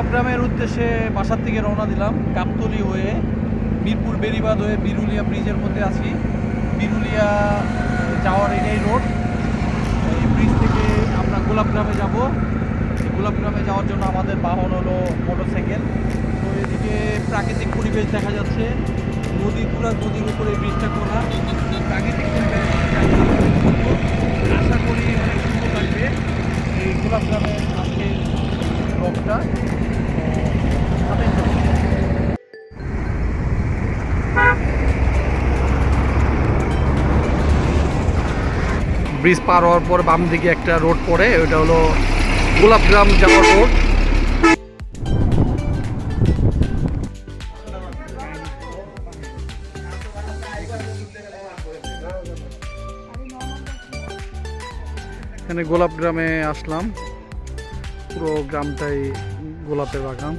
গোলাপগ্রামের উদ্দেশ্যে বাসার থেকে রওনা দিলাম। গাবতলি হয়ে মিরপুর বেরিবাদ হয়ে বিরুলিয়া ব্রিজের মধ্যে আছি। বিরুলিয়া যাওয়ার এটাই রোড এই ব্রিজ থেকে আমরা গোলাপগ্রামে যাব। গোলাপগ্রামে যাওয়ার জন্য আমাদের বাহন হলো মোটরসাইকেল তো এদিকে প্রাকৃতিক পরিবেশ দেখা যাচ্ছে। নদী পুরা নদীর উপরে ব্রিজটা করা প্রাকৃতিক পরিবেশ আশা করি অনেক সুন্দর লাগবে। এই গোলাপগ্রামের আজকে ব্লগটা ব্রিজ পার হওয়ার পর বাম দিকে একটা রোড পড়ে ওটা হলো গোলাপগ্রাম যাওয়ার রোড। এখানে গোলাপ গ্রামে আসলাম। পুরো গ্রামটাই গোলাপের বাগান,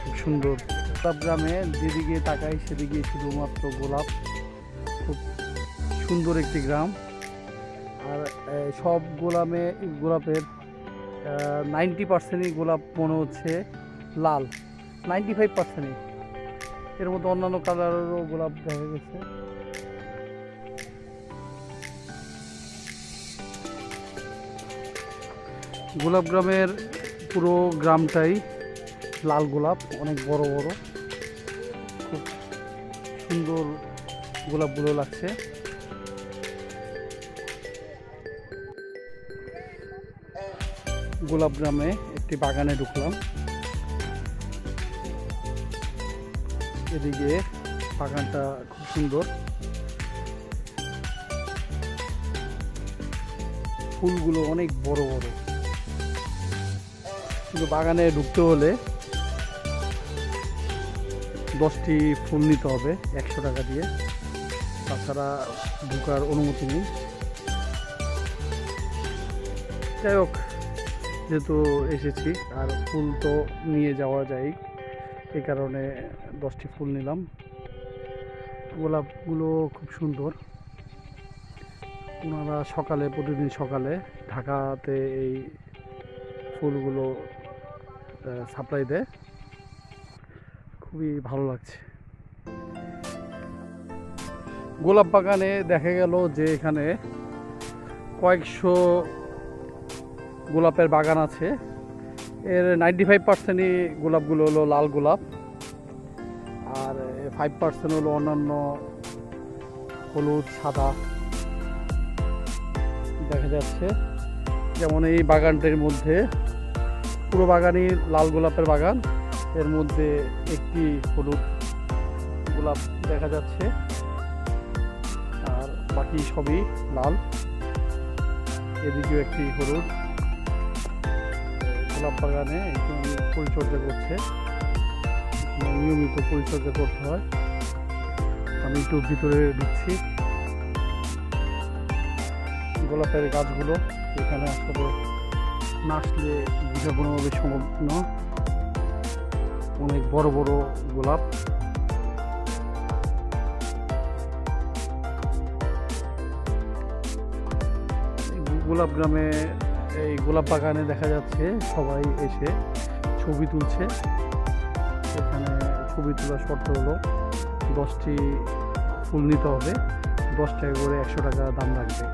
খুব সুন্দর। গোলাপ গ্রামে যেদিকে তাকাই সেদিকে শুধুমাত্র গোলাপ। খুব সুন্দর একটি গ্রাম। আর সব গোলামে, গোলাপের নাইনটি পার্সেন্টই গোলাপ মনে হচ্ছে লাল নাইনটি ফাইভ পার্সেন্টই এর মধ্যে অন্যান্য কালারেরও গোলাপ দেখা গেছে। গোলাপ গ্রামের পুরো গ্রামটাই লাল গোলাপ, অনেক বড় বড়। খুব সুন্দর গোলাপগুলো লাগছে। গোলাপ গ্রামে একটি বাগানে ঢুকলাম। এদিকে বাগানটা খুব সুন্দর। ফুলগুলো অনেক বড় বড়। কিন্তু বাগানে ঢুকতে হলে দশটি ফুল নিতে হবে একশো টাকা দিয়ে। তাছাড়া ঢুকার অনুমতি নেই। যাই হোক যেহেতু এসেছি, আর ফুল তো নিয়ে যাওয়া যায়। এই কারণে দশটি ফুল নিলাম। গোলাপগুলো খুব সুন্দর। ওনারা সকালে, প্রতিদিন সকালে ঢাকাতে এই ফুলগুলো সাপ্লাই দেয়। খুবই ভালো লাগছে। গোলাপ বাগানে দেখা গেল যে এখানে কয়েকশো গোলাপের বাগান আছে। এর নাইনটি ফাইভ পার্সেন্টই গোলাপগুলো হলো লাল গোলাপ। আর ফাইভ পার্সেন্ট হলো অন্যান্য হলুদ, সাদা। দেখা যাচ্ছে। যেমন এই বাগানটির মধ্যে, পুরো বাগানই লাল গোলাপের বাগান। এর মধ্যে একটি হলুদ গোলাপ দেখা যাচ্ছে। আর বাকি সবই লাল। এদিকেও একটি হলুদ। গোলাপ বাগানে একটু পরিচর্যা করছে। নিয়মিত পরিচর্যা করতে হয়। আমি একটু ভিতরে ঢুকছি। গোলাপের গাছগুলো এখানে আসলে না আসলে বুঝে কোনোভাবে সম্ভব অনেক বড় বড় গোলাপ। গোলাপ গ্রামে এই গোলাপ বাগানে দেখা যাচ্ছে সবাই এসে ছবি তুলছে। এখানে ছবি তোলার শর্ত হলো দশটি ফুল নিতে হবে। দশ টাকা করে একশো টাকা দাম লাগবে।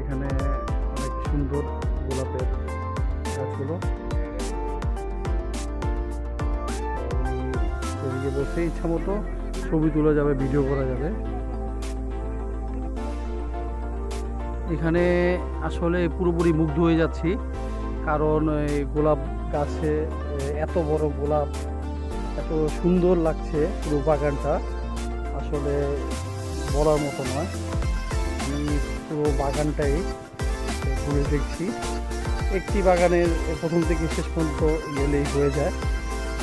এখানে অনেক সুন্দর গোলাপের গাছগুলো এদিকে বসে ইচ্ছা মতো ছবি তোলা যাবে, ভিডিও করা যাবে। এখানে আসলে পুরোপুরি মুগ্ধ হয়ে যাচ্ছি কারণ এই গোলাপ গাছে এত বড় গোলাপ এত সুন্দর লাগছে পুরো বাগানটা আসলে বলার মতো নয় আমি পুরো বাগানটাই ঘুরে দেখছি একটি বাগানের প্রথম থেকে শেষ পর্যন্ত গেলেই হয়ে যায়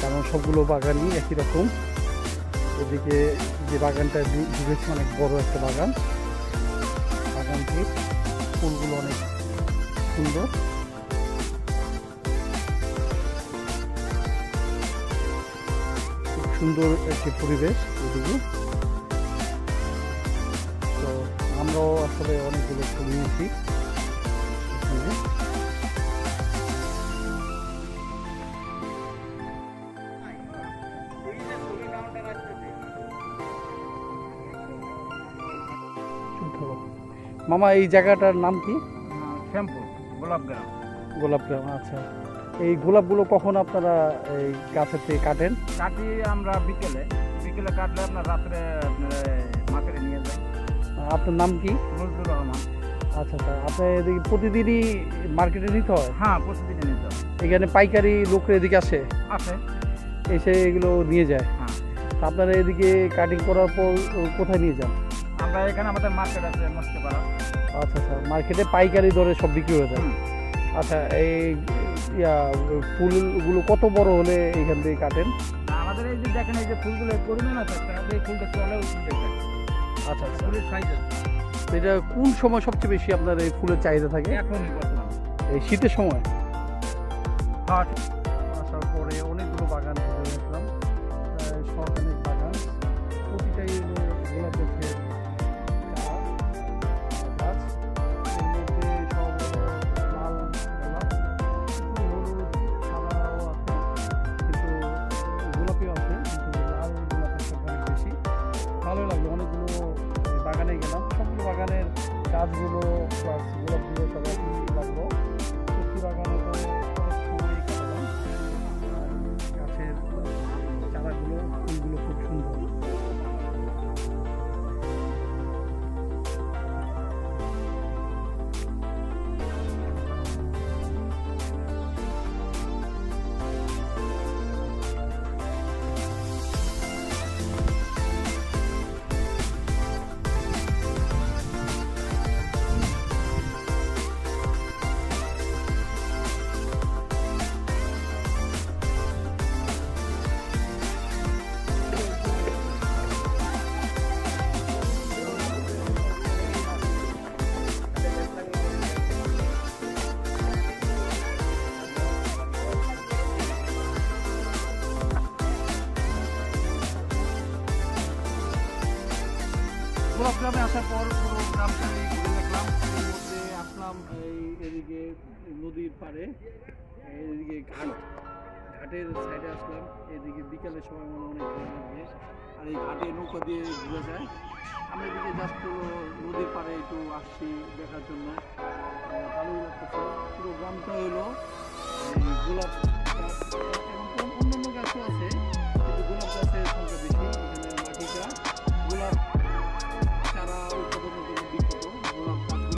কারণ সবগুলো বাগানই একই রকম এদিকে যে বাগানটা ঢুকেছে অনেক বড় একটা বাগান বাগানটি ফুলগুলো অনেক সুন্দর। সুন্দর একটি পরিবেশ এদিকে। তো আমরাও আসলে অনেকগুলো ফুল নিয়েছি মামা এই জায়গাটার নাম কি? শ্যাম্পু গোলাপ গ্রাম। গোলাপগ্রাম আচ্ছা। এই গোলাপগুলো কখন আপনারা এই গাছের থেকে কাটেন? কাটি আমরা বিকেলে। বিকেলে কাটলে আপনার রাত্রে মার্কেটে নিয়ে যাই। আপনার নাম কি? নজরুল রহমান। আচ্ছা আচ্ছা। আপনার এদিকে প্রতিদিনই মার্কেটে নিতে হয়? হ্যাঁ প্রতিদিনে নিতে হবে। এখানে পাইকারি লোকের এদিকে আসে? আছে এসে এগুলো নিয়ে যায়? হ্যাঁ। আপনারা এদিকে কাটিং করার পর কোথায় নিয়ে যান? আমরা এখানে আমাদের মার্কেট আছে মস্তিপাড়া। আচ্ছা আচ্ছা মার্কেটে পাইকারি দরে সব বিক্রি হয়ে যায়। আচ্ছা এই ইয়া ফুলগুলো কত বড় হলে এখান থেকে কাটেন? আমাদের এই যে দেখেন এই যে ফুলগুলো পরিমাণ আছে এই ফুলটা চলে আচ্ছা আচ্ছা। ফুলের সাইজ এটা কোন সময় সবচেয়ে বেশি আপনার এই ফুলের চাহিদা থাকে? বর্তমান। এই শীতের সময়? হ্যাঁ আসার পর পুরো গ্রামটা আমি ঘুরে দেখলাম। মধ্যে আসলাম এই এদিকে নদীর পাড়ে এদিকে ঘাট। ঘাটের সাইডে আসলাম। এদিকে বিকালের সময় মনে অনেক আর এই ঘাটে নৌকা দিয়ে ঘুরে যায়। আমি এদিকে জাস্ট নদীর পাড়ে একটু আসছি দেখার জন্য। ভালোই লাগতেছে। পুরো গ্রামটা হলো গোলাপ